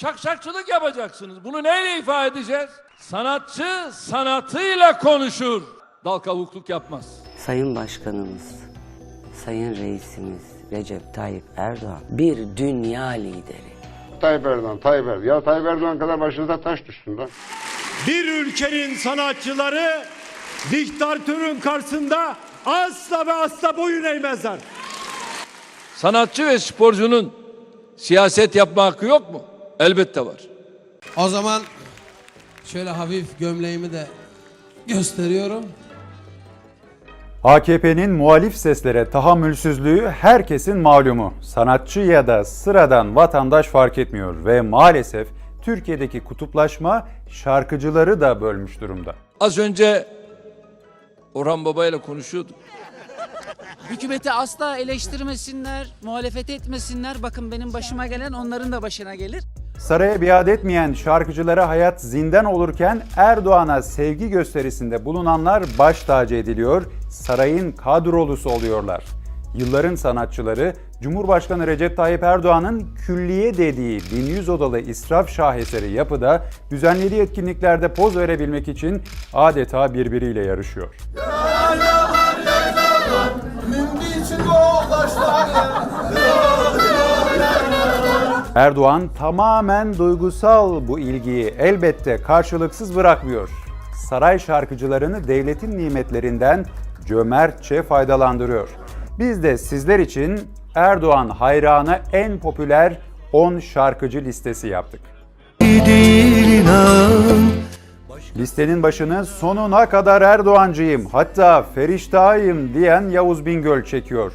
Şakşakçılık yapacaksınız. Bunu neyle ifade edeceğiz? Sanatçı sanatıyla konuşur. Dal kavukluk yapmaz. Sayın Başkanımız, Sayın Reisimiz Recep Tayyip Erdoğan bir dünya lideri. Tayyip Erdoğan, Tayyip Erdoğan. Ya Tayyip Erdoğan kadar başınıza taş düşsün lan. Bir ülkenin sanatçıları diktatörün karşısında asla ve asla boyun eğmezler. Sanatçı ve sporcunun siyaset yapma hakkı yok mu? Elbette var. O zaman şöyle hafif gömleğimi de gösteriyorum. AKP'nin muhalif seslere tahammülsüzlüğü herkesin malumu. Sanatçı ya da sıradan vatandaş fark etmiyor ve maalesef Türkiye'deki kutuplaşma şarkıcıları da bölmüş durumda. Az önce Orhan Baba ile konuşuyorduk. Hükümeti asla eleştirmesinler, muhalefet etmesinler. Bakın benim başıma gelen onların da başına gelir. Saraya biat etmeyen şarkıcılara hayat zindan olurken Erdoğan'a sevgi gösterisinde bulunanlar baş tacı ediliyor, sarayın kadrolusu oluyorlar. Yılların sanatçıları Cumhurbaşkanı Recep Tayyip Erdoğan'ın külliye dediği 1100 odalı israf şaheseri yapıda düzenlediği etkinliklerde poz verebilmek için adeta birbiriyle yarışıyor. Erdoğan tamamen duygusal bu ilgiyi elbette karşılıksız bırakmıyor. Saray şarkıcılarını devletin nimetlerinden cömertçe faydalandırıyor. Biz de sizler için Erdoğan hayranı en popüler 10 şarkıcı listesi yaptık. Listenin başını sonuna kadar Erdoğancıyım hatta Feriştahıyım diyen Yavuz Bingöl çekiyor.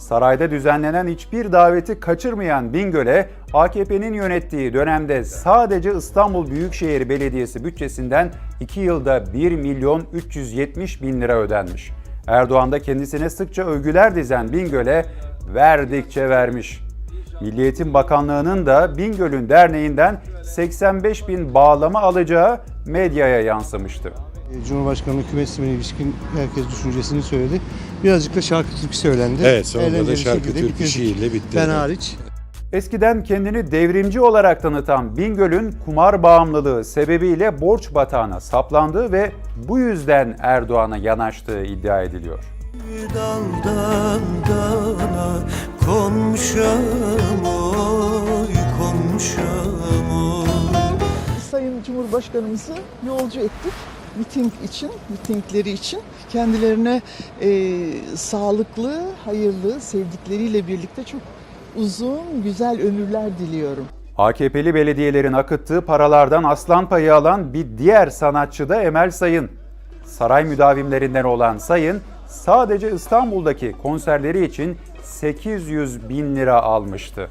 Sarayda düzenlenen hiçbir daveti kaçırmayan Bingöl'e AKP'nin yönettiği dönemde sadece İstanbul Büyükşehir Belediyesi bütçesinden 2 yılda 1 milyon 370 bin lira ödenmiş. Erdoğan da kendisine sıkça övgüler dizen Bingöl'e verdikçe vermiş. Milli Eğitim Bakanlığı'nın da Bingöl'ün derneğinden 85 bin bağlama alacağı medyaya yansımıştı. Cumhurbaşkanı hükümet sistemine ilişkin herkes düşüncesini söyledi. Birazcık da şarkı türkü söylendi. Evet sonunda da şarkı türkü şiirle bitti. Ben hariç. Eskiden kendini devrimci olarak tanıtan Bingöl'ün kumar bağımlılığı sebebiyle borç batağına saplandığı ve bu yüzden Erdoğan'a yanaştığı iddia ediliyor. Daldan dala komşum oy komşum oy Sayın Cumhurbaşkanımızı yolcu ettik miting için, mitingleri için. Kendilerine e, sağlıklı, hayırlı, sevdikleriyle birlikte çok uzun, güzel ömürler diliyorum. AKP'li belediyelerin akıttığı paralardan aslan payı alan bir diğer sanatçı da Emel Sayın. Saray müdavimlerinden olan Sayın sadece İstanbul'daki konserleri için 800 bin lira almıştı.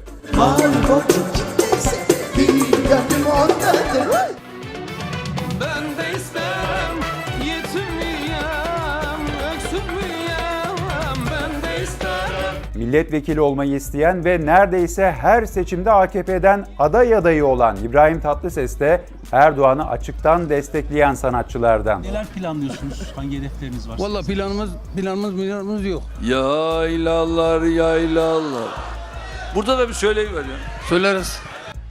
Milletvekili olmayı isteyen ve neredeyse her seçimde AKP'den aday adayı olan İbrahim Tatlıses de Erdoğan'ı açıktan destekleyen sanatçılardan. Neler planlıyorsunuz? Hangi hedefleriniz var? Valla planımız planımız planımız yok. Yaylalar yaylalar. Burada da bir söyleyiver ya. Söyleriz.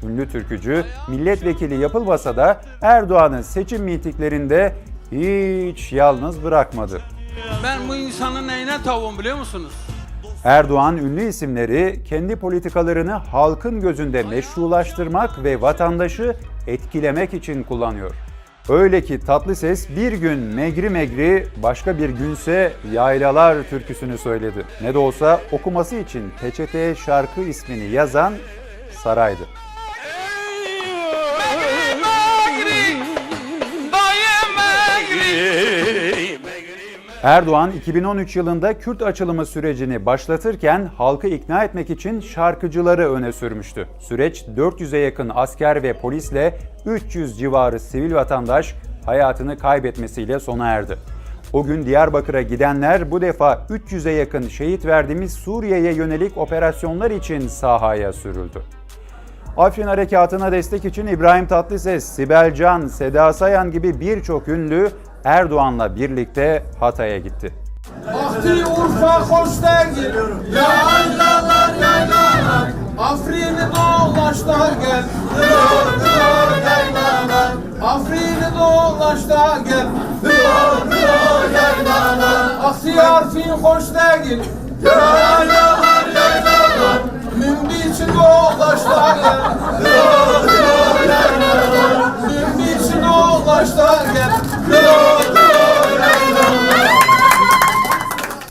Ünlü türkücü milletvekili yapılmasa da Erdoğan'ı seçim mitinglerinde hiç yalnız bırakmadı. Ben bu insanın neyine tavuğum biliyor musunuz? Erdoğan ünlü isimleri kendi politikalarını halkın gözünde meşrulaştırmak ve vatandaşı etkilemek için kullanıyor. Öyle ki Tatlıses bir gün megri megri başka bir günse yaylalar türküsünü söyledi. Ne de olsa okuması için peçeteye şarkı ismini yazan saraydı. Erdoğan 2013 yılında Kürt açılımı sürecini başlatırken halkı ikna etmek için şarkıcıları öne sürmüştü. Süreç 400'e yakın asker ve polisle 300 civarı sivil vatandaş hayatını kaybetmesiyle sona erdi. O gün Diyarbakır'a gidenler bu defa 300'e yakın şehit verdiğimiz Suriye'ye yönelik operasyonlar için sahaya sürüldü. Afrin Harekatı'na destek için İbrahim Tatlıses, Sibel Can, Seda Sayan gibi birçok ünlü Erdoğan'la birlikte Hatay'a gitti. Ahdi Urfa Koçtengil, yaylalar yaylalar, Afrin'i dolaşlar gel, dur dur yaylalar, Afrin'i dolaşlar gel, dur dur yaylalar, Ahdi Arfin Koçtengil, yaylalar yaylalar, Mümbi için dolaşlar gel, dur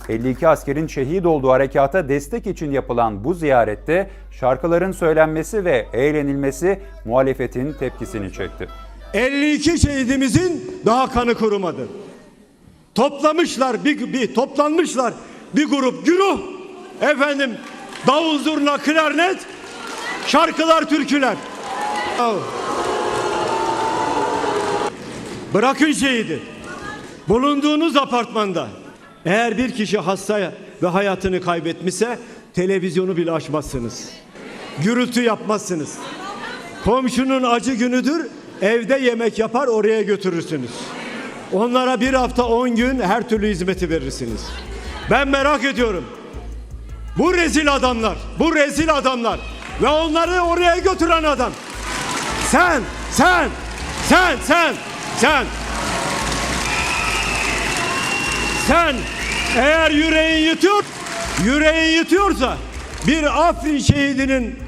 52 askerin şehit olduğu harekata destek için yapılan bu ziyarette şarkıların söylenmesi ve eğlenilmesi muhalefetin tepkisini çekti. 52 şehidimizin daha kanı kurumadı. Toplamışlar bir, bir toplanmışlar bir grup güruh efendim davul zurna klarnet şarkılar türküler. Bırakın şehidi. Bulunduğunuz apartmanda eğer bir kişi hasta ve hayatını kaybetmişse televizyonu bile açmazsınız. Gürültü yapmazsınız. Komşunun acı günüdür. Evde yemek yapar oraya götürürsünüz. Onlara bir hafta on gün her türlü hizmeti verirsiniz. Ben merak ediyorum. Bu rezil adamlar, bu rezil adamlar ve onları oraya götüren adam. Sen, sen, sen, sen, sen. Sen eğer yüreğin yutuyor, yüreğin yutuyorsa bir Afrin şehidinin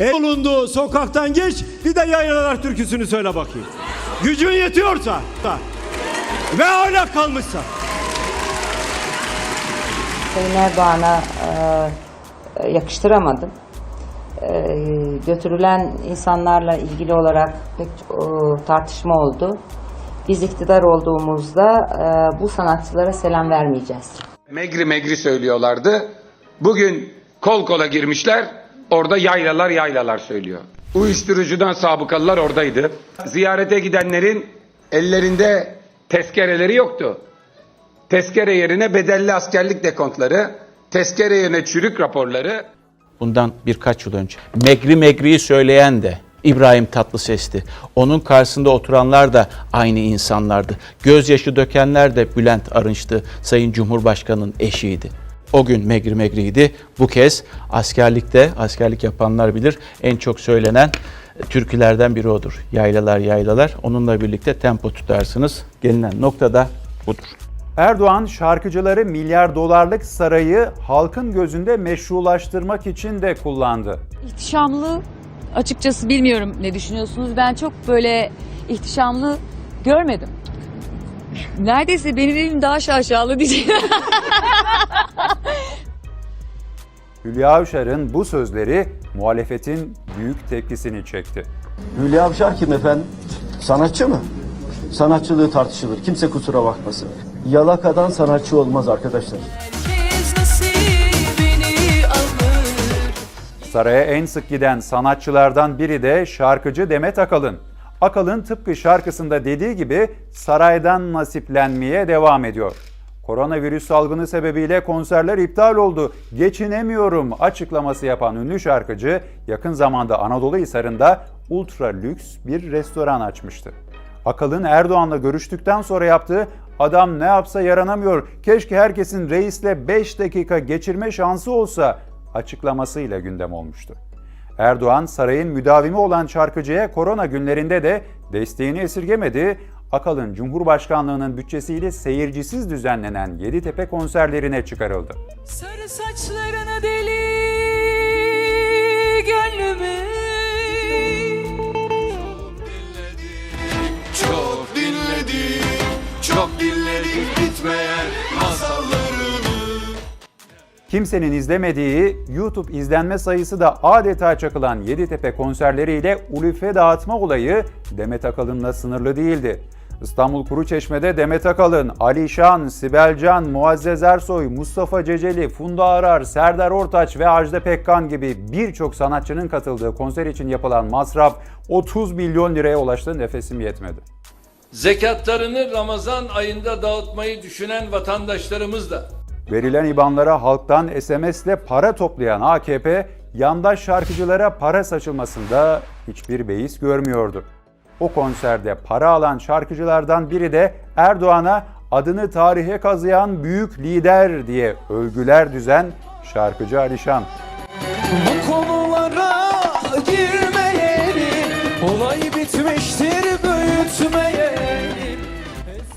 bulunduğu sokaktan geç bir de yaylalar türküsünü söyle bakayım. Gücün yetiyorsa ve hala kalmışsa. Sayın Erdoğan'a e, yakıştıramadım. E, götürülen insanlarla ilgili olarak pek e, tartışma oldu. Biz iktidar olduğumuzda e, bu sanatçılara selam vermeyeceğiz. Megri megri söylüyorlardı. Bugün kol kola girmişler. Orada yaylalar yaylalar söylüyor. Uyuşturucudan sabıkalılar oradaydı. Ziyarete gidenlerin ellerinde tezkereleri yoktu. Tezkere yerine bedelli askerlik dekontları, tezkere yerine çürük raporları, Bundan birkaç yıl önce. Megri Megri'yi söyleyen de İbrahim Tatlıses'ti. Onun karşısında oturanlar da aynı insanlardı. Gözyaşı dökenler de Bülent Arınç'tı. Sayın Cumhurbaşkanı'nın eşiydi. O gün Megri Megri'ydi. Bu kez askerlikte, askerlik yapanlar bilir, en çok söylenen türkülerden biri odur. Yaylalar yaylalar. Onunla birlikte tempo tutarsınız. Gelinen nokta da budur. Erdoğan şarkıcıları milyar dolarlık sarayı halkın gözünde meşrulaştırmak için de kullandı. İhtişamlı açıkçası bilmiyorum ne düşünüyorsunuz. Ben çok böyle ihtişamlı görmedim. Neredeyse benim evim daha şaşalı diyeceğim. Hülya Avşar'ın bu sözleri muhalefetin büyük tepkisini çekti. Hülya Avşar kim efendim? Sanatçı mı? Sanatçılığı tartışılır. Kimse kusura bakmasın. Yalakadan sanatçı olmaz arkadaşlar. Saraya en sık giden sanatçılardan biri de şarkıcı Demet Akalın. Akalın tıpkı şarkısında dediği gibi saraydan nasiplenmeye devam ediyor. Koronavirüs salgını sebebiyle konserler iptal oldu. Geçinemiyorum açıklaması yapan ünlü şarkıcı yakın zamanda Anadolu Hisarı'nda ultra lüks bir restoran açmıştı. Akalın Erdoğan'la görüştükten sonra yaptığı adam ne yapsa yaranamıyor. Keşke herkesin reisle 5 dakika geçirme şansı olsa açıklamasıyla gündem olmuştu. Erdoğan sarayın müdavimi olan şarkıcıya korona günlerinde de desteğini esirgemedi. Akalın Cumhurbaşkanlığının bütçesiyle seyircisiz düzenlenen Yeditepe konserlerine çıkarıldı. Sarı saçlarını deli gönlümü Çok dinledik, çok dinledik bitmeyen Kimsenin izlemediği YouTube izlenme sayısı da adeta çakılan Yeditepe konserleriyle Ulufe dağıtma olayı Demet Akalın'la sınırlı değildi. İstanbul Kuruçeşme'de Demet Akalın, Ali Şan, Sibel Can, Muazzez Ersoy, Mustafa Ceceli, Funda Arar, Serdar Ortaç ve Ajda Pekkan gibi birçok sanatçının katıldığı konser için yapılan masraf 30 milyon liraya ulaştı nefesim yetmedi. Zekatlarını Ramazan ayında dağıtmayı düşünen vatandaşlarımız da Verilen IBAN'lara halktan SMS'le para toplayan AKP, yandaş şarkıcılara para saçılmasında hiçbir beis görmüyordu. O konserde para alan şarkıcılardan biri de Erdoğan'a adını tarihe kazıyan büyük lider diye övgüler düzen şarkıcı Alişan. Bu konulara girmeyelim Olay bitmiştir böyle etmeyelim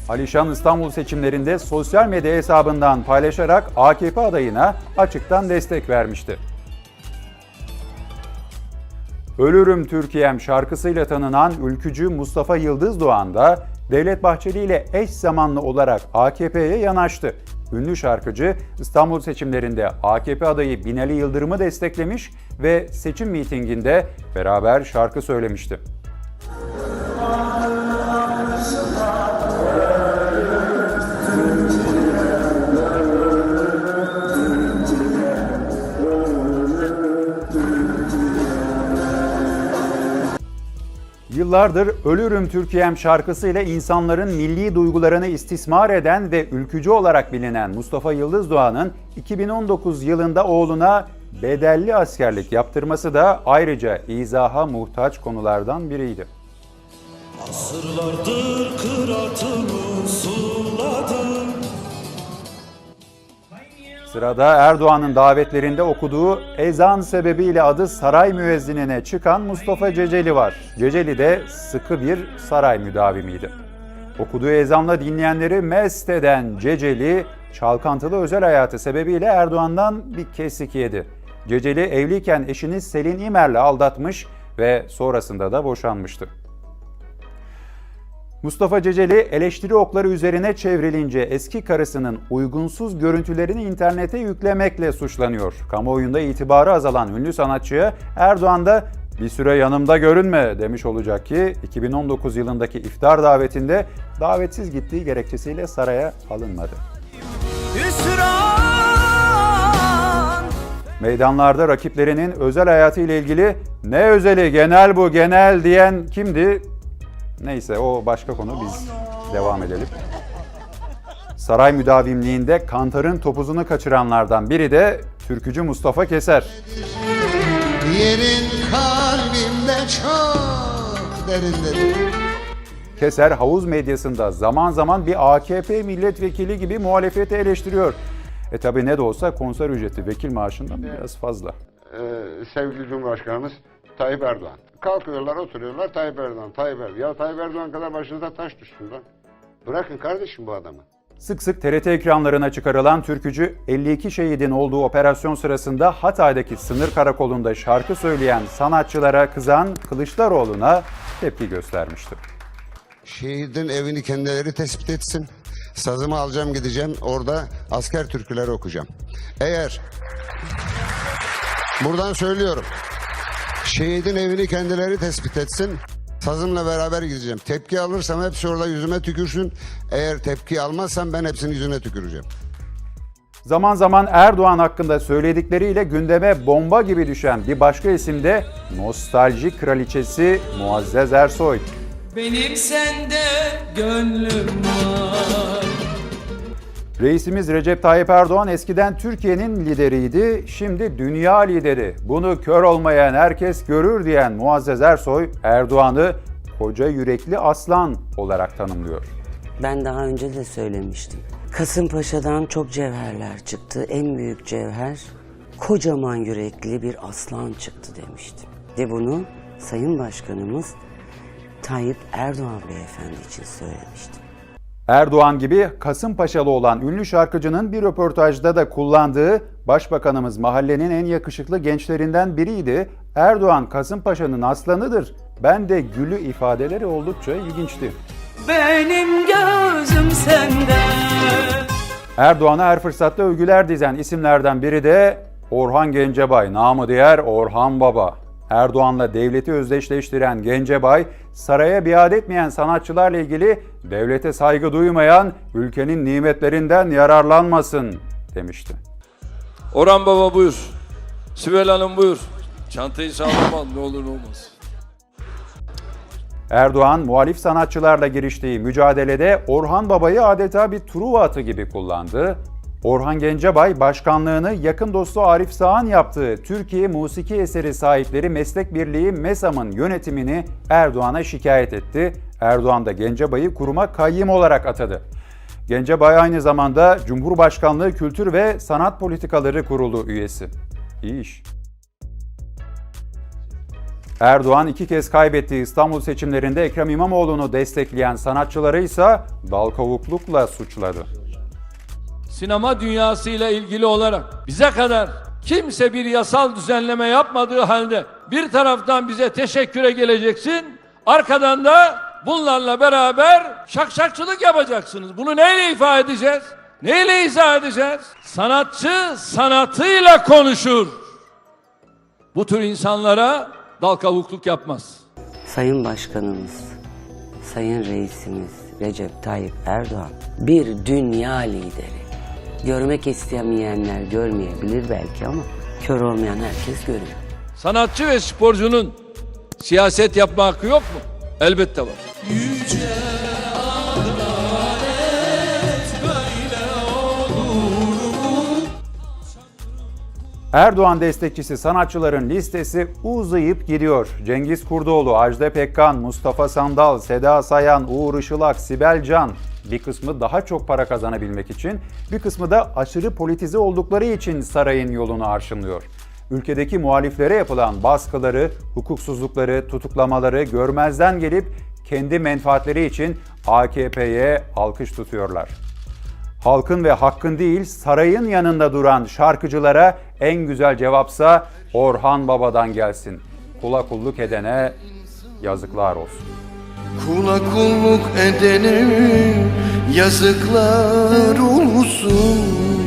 Alişan İstanbul seçimlerinde sosyal medya hesabından paylaşarak AKP adayına açıktan destek vermişti. Ölürüm Türkiye'm şarkısıyla tanınan ülkücü Mustafa Yıldız Doğan da Devlet Bahçeli ile eş zamanlı olarak AKP'ye yanaştı. Ünlü şarkıcı İstanbul seçimlerinde AKP adayı Binali Yıldırım'ı desteklemiş ve seçim mitinginde beraber şarkı söylemişti. Yıllardır Ölürüm Türkiye'm şarkısıyla insanların milli duygularını istismar eden ve ülkücü olarak bilinen Mustafa Yıldız Doğan'ın 2019 yılında oğluna bedelli askerlik yaptırması da ayrıca izaha muhtaç konulardan biriydi. Asırlardır kıratımı Sırada Erdoğan'ın davetlerinde okuduğu ezan sebebiyle adı saray müezzinine çıkan Mustafa Ceceli var. Ceceli de sıkı bir saray müdavimiydi. Okuduğu ezanla dinleyenleri mest eden Ceceli, çalkantılı özel hayatı sebebiyle Erdoğan'dan bir kesik yedi. Ceceli evliyken eşini Selin İmer'le aldatmış ve sonrasında da boşanmıştı. Mustafa Ceceli eleştiri okları üzerine çevrilince eski karısının uygunsuz görüntülerini internete yüklemekle suçlanıyor. Kamuoyunda itibarı azalan ünlü sanatçıya Erdoğan da bir süre yanımda görünme demiş olacak ki 2019 yılındaki iftar davetinde davetsiz gittiği gerekçesiyle saraya alınmadı. Hüsran Meydanlarda rakiplerinin özel hayatı ile ilgili ne özeli genel bu genel diyen kimdi? Neyse o başka konu biz devam edelim. Saray müdavimliğinde Kantar'ın topuzunu kaçıranlardan biri de türkücü Mustafa Keser. Yerin kalbimde çok derindedir Keser havuz medyasında zaman zaman bir AKP milletvekili gibi muhalefeti eleştiriyor. E tabi ne de olsa konser ücreti vekil maaşından biraz fazla. Ee, sevgili Cumhurbaşkanımız Tayyip Erdoğan. Kalkıyorlar, oturuyorlar Tayyip Erdoğan, Tayyip Erdoğan. Ya Tayyip Erdoğan kadar başınıza taş düşsün lan. Bırakın kardeşim bu adamı. Sık sık TRT ekranlarına çıkarılan türkücü 52 şehidin olduğu operasyon sırasında Hatay'daki sınır karakolunda şarkı söyleyen sanatçılara kızan Kılıçdaroğlu'na tepki göstermişti. Şehidin evini kendileri tespit etsin. Sazımı alacağım gideceğim. Orada asker türküleri okuyacağım. Eğer buradan söylüyorum. Şehidin evini kendileri tespit etsin. Sazımla beraber gideceğim. Tepki alırsam hepsi orada yüzüme tükürsün. Eğer tepki almazsam ben hepsinin yüzüne tüküreceğim. Zaman zaman Erdoğan hakkında söyledikleriyle gündeme bomba gibi düşen bir başka isim de nostalji kraliçesi Muazzez Ersoy. Benim sende gönlüm var Reisimiz Recep Tayyip Erdoğan eskiden Türkiye'nin lideriydi, şimdi dünya lideri. Bunu kör olmayan herkes görür diyen Muazzez Ersoy, Erdoğan'ı koca yürekli aslan olarak tanımlıyor. Ben daha önce de söylemiştim. Kasımpaşa'dan çok cevherler çıktı. En büyük cevher kocaman yürekli bir aslan çıktı demiştim. Ve bunu Sayın Başkanımız Tayyip Erdoğan Beyefendi için söylemiştim. Erdoğan gibi Kasımpaşalı olan ünlü şarkıcının bir röportajda da kullandığı Başbakanımız mahallenin en yakışıklı gençlerinden biriydi. Erdoğan Kasımpaşa'nın aslanıdır. Ben de gülü ifadeleri oldukça ilginçti. Benim gözüm sende Erdoğan'a her fırsatta övgüler dizen isimlerden biri de Orhan Gencebay, namı diğer Orhan Baba. Erdoğan'la devleti özdeşleştiren Gencebay, saraya biat etmeyen sanatçılarla ilgili devlete saygı duymayan ülkenin nimetlerinden yararlanmasın demişti. Orhan Baba buyur. Sibel Hanım buyur. Çantayı sağlam al ne olur ne olmaz. Erdoğan muhalif sanatçılarla giriştiği mücadelede Orhan Baba'yı adeta bir truva atı gibi kullandı. Orhan Gencebay başkanlığını yakın dostu Arif Sağan yaptığı Türkiye Musiki Eseri Sahipleri Meslek Birliği MESAM'ın yönetimini Erdoğan'a şikayet etti. Erdoğan da Gencebay'ı kuruma kayyım olarak atadı. Gencebay aynı zamanda Cumhurbaşkanlığı Kültür ve Sanat Politikaları Kurulu üyesi. İyi iş. Erdoğan iki kez kaybettiği İstanbul seçimlerinde Ekrem İmamoğlu'nu destekleyen sanatçıları ise dal kavuklukla suçladı. Sinema dünyasıyla ilgili olarak bize kadar kimse bir yasal düzenleme yapmadığı halde bir taraftan bize teşekküre geleceksin, arkadan da bunlarla beraber şakşakçılık yapacaksınız. Bunu neyle ifade edeceğiz? Neyle izah edeceğiz? Sanatçı sanatıyla konuşur. Bu tür insanlara dal kavukluk yapmaz. Sayın Başkanımız, Sayın Reisimiz Recep Tayyip Erdoğan bir dünya lideri. Görmek istemeyenler görmeyebilir belki ama kör olmayan herkes görüyor. Sanatçı ve sporcunun siyaset yapma hakkı yok mu? Elbette var. Erdoğan destekçisi sanatçıların listesi uzayıp gidiyor. Cengiz Kurdoğlu, Ajda Pekkan, Mustafa Sandal, Seda Sayan, Uğur Işılak, Sibel Can. Bir kısmı daha çok para kazanabilmek için, bir kısmı da aşırı politize oldukları için sarayın yolunu arşınlıyor. Ülkedeki muhaliflere yapılan baskıları, hukuksuzlukları, tutuklamaları görmezden gelip kendi menfaatleri için AKP'ye alkış tutuyorlar. Halkın ve hakkın değil sarayın yanında duran şarkıcılara en güzel cevapsa Orhan Baba'dan gelsin. Kula kulluk edene yazıklar olsun. Kula kulluk edene yazıklar olsun